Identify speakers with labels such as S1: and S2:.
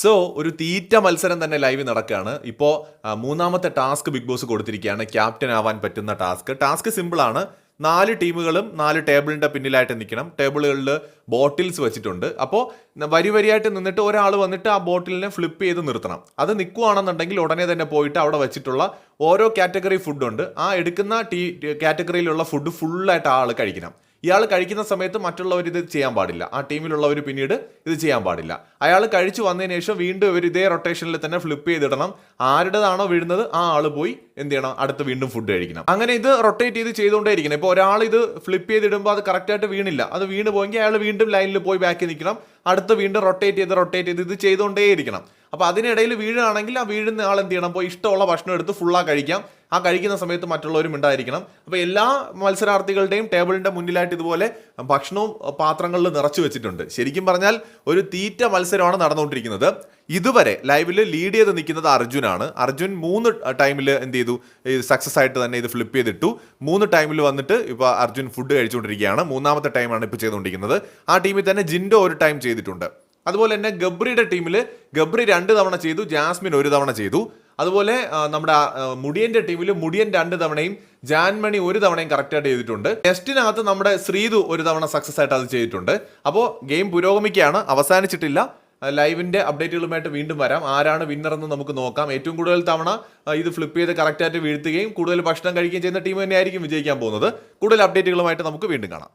S1: So ഒരു തീറ്റ മത്സരം തന്നെ ലൈവ് നടക്കുകയാണ് ഇപ്പോൾ മൂന്നാമത്തെ ടാസ്ക് ബിഗ് ബോസ് കൊടുത്തിരിക്കുകയാണ്. ക്യാപ്റ്റൻ ആവാൻ പറ്റുന്ന ടാസ്ക് ടാസ്ക് സിമ്പിളാണ് നാല് ടീമുകളും നാല് ടേബിളിന്റെ പിന്നിലായിട്ട് നിൽക്കണം. ടേബിളുകളിൽ ബോട്ടിൽസ് വെച്ചിട്ടുണ്ട്. അപ്പോൾ വരി വരിയായിട്ട് നിന്നിട്ട് ഒരാൾ വന്നിട്ട് ആ ബോട്ടിലിനെ ഫ്ലിപ്പ് ചെയ്ത് നിർത്തണം. അത് നിൽക്കുകയാണെന്നുണ്ടെങ്കിൽ ഉടനെ തന്നെ പോയിട്ട് അവിടെ വെച്ചിട്ടുള്ള ഓരോ കാറ്റഗറി ഫുഡുണ്ട് ആ എടുക്കുന്ന ടീ കാറ്റഗറിയിലുള്ള ഫുഡ് ഫുള്ളായിട്ട് ആൾ കഴിക്കണം. ഇയാൾ കഴിക്കുന്ന സമയത്ത് മറ്റുള്ളവർ ഇത് ചെയ്യാൻ പാടില്ല. ആ ടീമിലുള്ളവർ പിന്നീട് ഇത് ചെയ്യാൻ പാടില്ല. അയാൾ കഴിച്ചു വന്നതിന് ശേഷം വീണ്ടും ഇവർ ഇതേ റൊട്ടേഷനിൽ തന്നെ ഫ്ലിപ്പ് ചെയ്തിടണം. ആരുടേതാണോ വീഴുന്നത് ആ ആൾ പോയി എന്ത് ചെയ്യണം? അടുത്ത് വീണ്ടും ഫുഡ് കഴിക്കണം. അങ്ങനെ ഇത് റൊട്ടേറ്റ് ചെയ്ത് ചെയ്തുകൊണ്ടേ ഇരിക്കണം ഇപ്പോൾ ഒരാൾ ഇത് ഫ്ലിപ്പ് ചെയ്തിടുമ്പോൾ അത് കറക്റ്റായിട്ട് വീണില്ല. അത് വീണ് പോയെങ്കിൽ അയാൾ വീണ്ടും ലൈനിൽ പോയി ബാക്കി നിൽക്കണം. അടുത്ത് വീണ്ടും റൊട്ടേറ്റ് ചെയ്ത് റൊട്ടേറ്റ് ചെയ്ത് ഇത് ചെയ്തുകൊണ്ടേ ഇരിക്കണം അപ്പോൾ അതിനിടയിൽ വീഴുകയാണെങ്കിൽ ആ വീഴുന്ന ആൾ എന്ത് ചെയ്യണം? അപ്പോൾ ഇഷ്ടമുള്ള ഭക്ഷണം എടുത്ത് ഫുള്ളാ കഴിക്കാം. ആ കഴിക്കുന്ന സമയത്ത് മറ്റുള്ളവരും ഉണ്ടായിരിക്കണം. അപ്പോൾ എല്ലാ മത്സരാർത്ഥികളുടെയും ടേബിളിന്റെ മുന്നിലായിട്ട് ഇതുപോലെ ഭക്ഷണവും പാത്രങ്ങളിൽ നിറച്ചു വെച്ചിട്ടുണ്ട്. ശരിക്കും പറഞ്ഞാൽ ഒരു തീറ്റ മത്സരമാണ് നടന്നുകൊണ്ടിരിക്കുന്നത്. ഇതുവരെ ലൈവിൽ ലീഡ് ചെയ്ത് നിൽക്കുന്നത് അർജുനാണ് അർജുൻ മൂന്ന് ടൈമിൽ എന്ത് ചെയ്തു? സക്സസ് ആയിട്ട് തന്നെ ഇത് ഫ്ലിപ്പ് ചെയ്തിട്ടു. മൂന്ന് ടൈമിൽ വന്നിട്ട് ഇപ്പോൾ അർജുൻ ഫുഡ് കഴിച്ചുകൊണ്ടിരിക്കുകയാണ്. മൂന്നാമത്തെ ടൈമാണ് ഇപ്പോൾ ചെയ്തുകൊണ്ടിരിക്കുന്നത്. ആ ടീമിൽ തന്നെ ജിൻഡോ ഒരു ടൈം ചെയ്തിട്ടുണ്ട്. അതുപോലെ തന്നെ ഗബ്രിയുടെ ടീമിൽ ഗബ്രി രണ്ട് തവണ ചെയ്തു ജാസ്മിൻ ഒരു തവണ ചെയ്തു. അതുപോലെ നമ്മുടെ മുടിയന്റെ ടീമിൽ മുടിയൻ രണ്ട് തവണയും ജാൻമണി ഒരു തവണയും കറക്റ്റായിട്ട് ചെയ്തിട്ടുണ്ട്. ടെസ്റ്റിനകത്ത് നമ്മുടെ ശ്രീതു ഒരു തവണ സക്സസ് ആയിട്ട് അത് ചെയ്തിട്ടുണ്ട്. അപ്പോൾ ഗെയിം പുരോഗമിക്കുകയാണ് അവസാനിച്ചിട്ടില്ല. ലൈവിന്റെ അപ്ഡേറ്റുകളുമായിട്ട് വീണ്ടും വരാം. ആരാണ് വിന്നർ എന്ന് നമുക്ക് നോക്കാം. ഏറ്റവും കൂടുതൽ തവണ ഇത് ഫ്ലിപ്പ് ചെയ്ത് കറക്റ്റായിട്ട് വീഴ്ത്തുകയും കൂടുതൽ ഭക്ഷണം കഴിക്കുകയും ചെയ്യുന്ന ടീം തന്നെയായിരിക്കും വിജയിക്കാൻ പോകുന്നത്. കൂടുതൽ അപ്ഡേറ്റുകളുമായിട്ട് നമുക്ക് വീണ്ടും കാണാം.